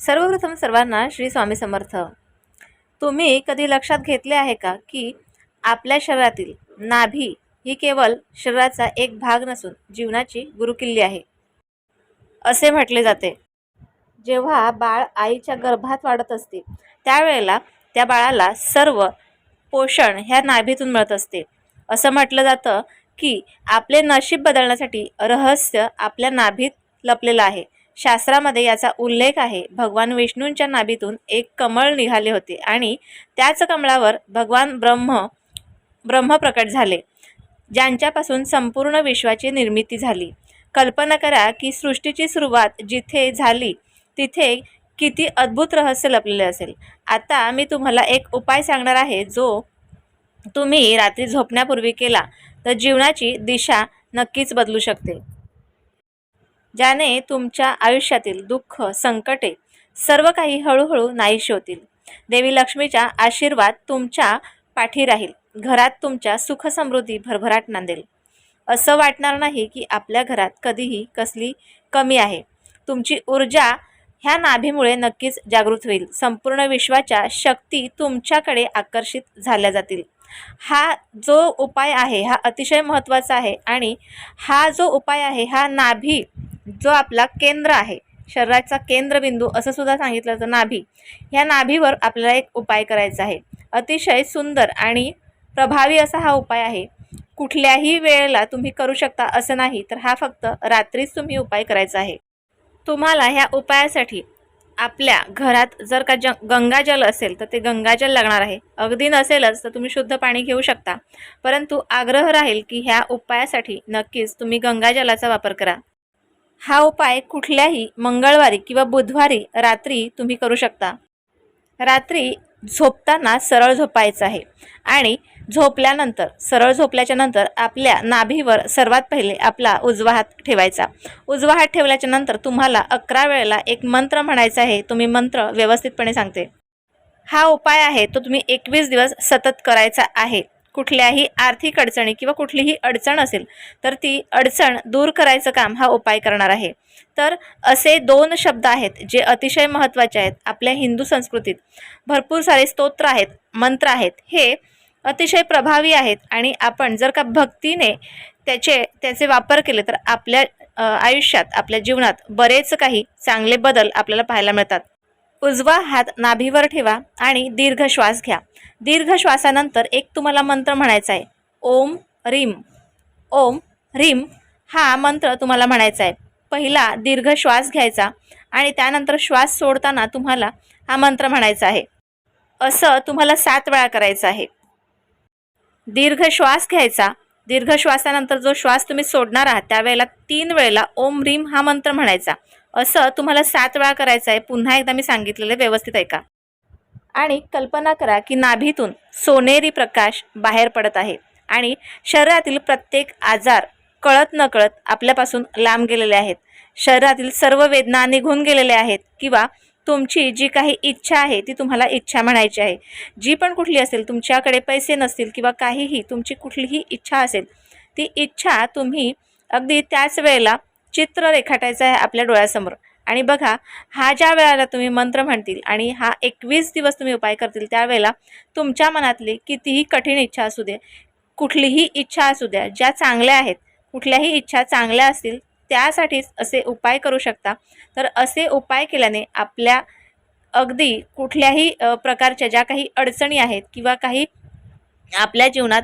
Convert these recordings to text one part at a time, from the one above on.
सर्वप्रथम सर्वांना श्री स्वामी समर्थ. तुम्ही कधी लक्षात घेतले आहे का की आपल्या शरीरातील नाभी ही केवळ शरीराचा एक भाग नसून जीवनाची गुरुकिल्ली आहे? असे म्हटले जाते. जेव्हा बाळ आईच्या गर्भात वाढत असते त्यावेळेला त्या बाळाला सर्व पोषण ह्या नाभीतून मिळत असते. असं म्हटलं जातं की आपले नशीब बदलण्यासाठी रहस्य आपल्या नाभीत लपलेलं आहे. शास्त्रामध्ये याचा उल्लेख आहे. भगवान विष्णूंच्या नाभीतून एक कमळ निघाले होते आणि त्याच कमळावर भगवान ब्रह्म ब्रह्म प्रकट झाले ज्यांच्यापासून संपूर्ण विश्वाची निर्मिती झाली. कल्पना करा की सृष्टीची सुरुवात जिथे झाली तिथे किती अद्भुत रहस्य लपलेले असेल. आता मी तुम्हाला एक उपाय सांगणार आहे जो तुम्ही रात्री झोपण्यापूर्वी केला तर जीवनाची दिशा नक्कीच बदलू शकते. ज्याने तुमच्या आयुष्यातील दुःख संकटे सर्व काही हळूहळू नाहीशी होतील. देवी लक्ष्मीचा आशीर्वाद तुमच्या पाठी राहील. घरात तुमच्या सुखसमृद्धी भरभराट नांदेल. असं वाटणार नाही की आपल्या घरात कधीही कसली कमी आहे. तुमची ऊर्जा ह्या नाभीमुळे नक्कीच जागृत होईल. संपूर्ण विश्वाच्या शक्ती तुमच्याकडे आकर्षित झाल्या जातील. हा जो उपाय आहे हा अतिशय महत्त्वाचा आहे आणि हा जो उपाय आहे हा नाभी जो आपला केंद्र आहे शरीराचा केंद्रबिंदू असं सुद्धा सांगितलं जातं नाभी. ह्या नाभीवर आपल्याला एक उपाय करायचा आहे. अतिशय सुंदर आणि प्रभावी असा हा उपाय आहे. कुठल्याही वेळेला तुम्ही करू शकता असं नाही तर हा फक्त रात्रीच तुम्ही उपाय करायचा आहे. तुम्हाला ह्या उपायासाठी आपल्या घरात जर का ज गंगाजल असेल तर ते गंगाजल लागणार आहे. अगदी नसेलच तर तुम्ही शुद्ध पाणी घेऊ शकता. परंतु आग्रह राहील की ह्या उपायासाठी नक्कीच तुम्ही गंगाजलाचा वापर करा. हा उपाय कुठल्याही मंगळवारी किंवा बुधवारी रात्री तुम्ही करू शकता. रात्री झोपताना सरळ झोपायचं आहे आणि झोपल्यानंतर सरळ झोपल्याच्या नंतर आपल्या नाभीवर सर्वात पहिले आपला उजवा हात ठेवायचा. उजवा हात ठेवल्याच्या नंतर तुम्हाला अकरा वेळेला एक मंत्र म्हणायचा आहे. तुम्ही मंत्र व्यवस्थितपणे सांगते. हा उपाय आहे तो तुम्ही एकवीस दिवस सतत करायचा आहे. कुठल्याही आर्थिक अडचणी किंवा कुठलीही अडचण असेल तर ती अडचण दूर करायचं काम हा उपाय करणार आहे. तर असे दोन शब्द आहेत जे अतिशय महत्त्वाचे आहेत आपल्या हिंदू संस्कृतीत. भरपूर सारे स्तोत्र आहेत मंत्र आहेत हे अतिशय प्रभावी आहेत आणि आपण जर का भक्तीने त्याचे त्याचे वापर केले तर आपल्या आयुष्यात आपल्या जीवनात बरेच काही चांगले बदल आपल्याला पाहायला मिळतात. उजवा हात नाभीवर ठेवा आणि दीर्घ श्वास घ्या. दीर्घ श्वासानंतर एक तुम्हाला मंत्र म्हणायचा आहे. ओम रीम. ओम रीम हा मंत्र तुम्हाला म्हणायचा आहे. पहिला दीर्घ श्वास घ्यायचा आणि त्यानंतर श्वास सोडताना तुम्हाला हा मंत्र म्हणायचा आहे. असं तुम्हाला सात वेळा करायचं आहे. दीर्घ श्वास घ्यायचा. दीर्घ श्वासानंतर जो श्वास तुम्ही सोडणार आहात त्यावेळेला तीन वेळेला ओम रीम हा मंत्र म्हणायचा. असं तुम्हाला सात वेळा करायचं आहे. पुन्हा एकदा मी सांगितलेलं व्यवस्थित ऐका आणि कल्पना करा की नाभीतून सोनेरी प्रकाश बाहेर पडत आहे. आणि शरीरातील प्रत्येक आजार कळत नकळत आपल्यापासून लांब गेलेले आहेत. शरीरातील सर्व वेदना निघून गेलेल्या आहेत किंवा तुमची जी काही इच्छा आहे ती तुम्हाला इच्छा म्हणायची आहे. जी पण कुठली असेल तुमच्याकडे पैसे नसतील किंवा काहीही तुमची कुठलीही इच्छा असेल ती इच्छा तुम्ही अगदी त्याच वेळेला चित्र रेखाटायचं आहे आपल्या डोळ्यासमोर. आणि बघा हा ज्या वेळेला तुम्ही मंत्र म्हणतील आणि हा एकवीस दिवस तुम्ही उपाय करतील त्यावेळेला तुमच्या मनातली कितीही कठीण इच्छा असू दे कुठलीही इच्छा असू द्या ज्या चांगल्या आहेत कुठल्याही इच्छा चांगल्या असतील त्यासाठीच असे उपाय करू शकता. तर असे उपाय केल्याने आपल्या अगदी कुठल्याही प्रकारच्या ज्या काही अडचणी आहेत किंवा काही आपल्या जीवनात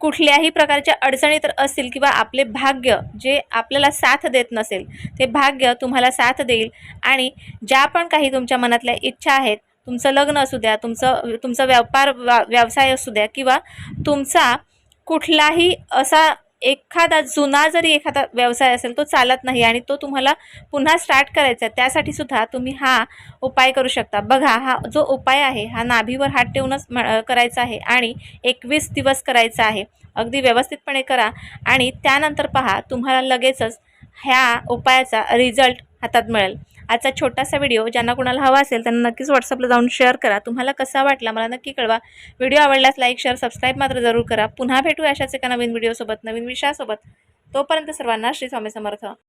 कुठल्याही प्रकारच्या अडचणी तर असतील किंवा आपले भाग्य जे आपल्याला साथ देत नसेल ते भाग्य तुम्हाला साथ देईल. आणि ज्या पण काही तुमच्या मनातल्या इच्छा आहेत तुमचं लग्न असू द्या तुमचं तुमचा व्यापार वा व्यवसाय असू द्या किंवा तुमचा कुठलाही असा एखादा जुना जरी एखादा व्यवसाय असेल तो चालत नाही आणि तो तुम्हाला पुन्हा स्टार्ट करायचा आहे त्यासाठी सुद्धा तुम्ही हा उपाय करू शकता. बघा हा जो उपाय आहे हा नाभीवर हात ठेवूनच म- करायचा आहे आणि एकवीस दिवस करायचा आहे. अगदी व्यवस्थितपणे करा आणि त्यानंतर पहा तुम्हाला लगेचच ह्या उपायाचा रिझल्ट हातात मिळेल. आजचा छोटासा व्हिडिओ ज्यांना कुणाला हवा असेल त्यांना नक्कीच व्हॉट्सअपला जाऊन शेअर करा. तुम्हाला कसा वाटला मला नक्की कळवा. व्हिडिओ आवडल्यास लाईक शेअर सबस्क्राईब मात्र जरूर करा. पुन्हा भेटू अशाच एका नवीन व्हिडिओसोबत नवीन विषयासोबत. तोपर्यंत सर्वांना श्री स्वामी समर्थ.